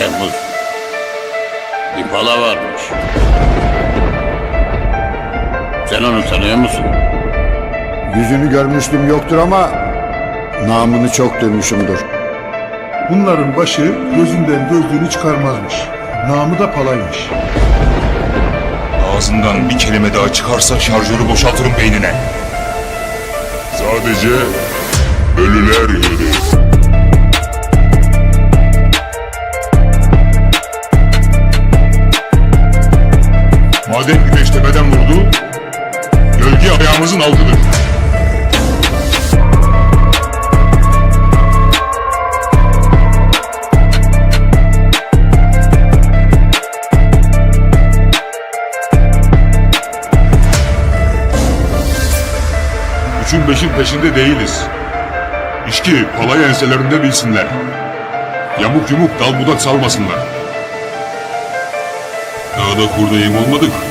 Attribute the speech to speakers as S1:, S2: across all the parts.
S1: Şehmuz. Bir pala varmış. Sen onu tanıyor musun?
S2: Yüzünü görmüştüm yoktur ama namını çok duymuşumdur.
S3: Bunların başı gözünden gözlüğünü çıkarmazmış. Namı da palaymış.
S4: Ağzından bir kelime daha çıkarsa şarjörü boşaltırım beynine.
S5: Sadece ölüler gelir. Madem güneş tepeden vurdu, gölge ayağımızın altıdır. Üçün beşin peşinde değiliz. İşki palay enselerinde bilsinler. Yamuk yumuk dal budak salmasınlar. Dağda kurda yem olmadık.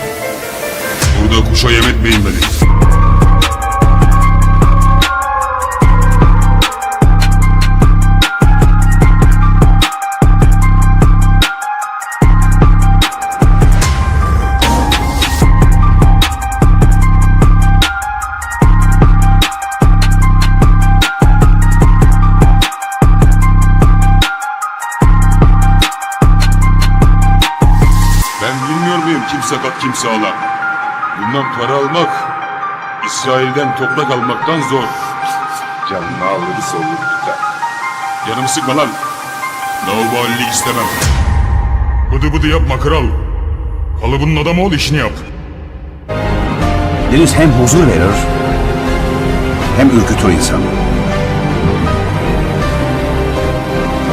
S5: Burada kuşa yem etmeyin beni. Ben bilmiyor muyum kim sakat kim sağlam? Bundan para almak, İsrail'den toprak almaktan zor.
S4: Canını alır solur tutar.
S5: Canımı sıkma lan. Laubalilik istemem. Bıdı bıdı yapma kral. Kalıbının adamı ol işini yap.
S6: Deniz hem huzur verir hem ürkütür insanı.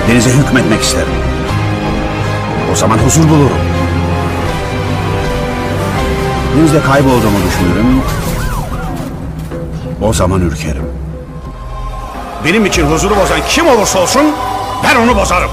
S6: Denize hükmetmek isterim. O zaman huzur bulurum. Denizde kaybolduğumu düşünürüm. O zaman ürkerim. Benim için huzuru bozan kim olursa olsun ben onu bozarım.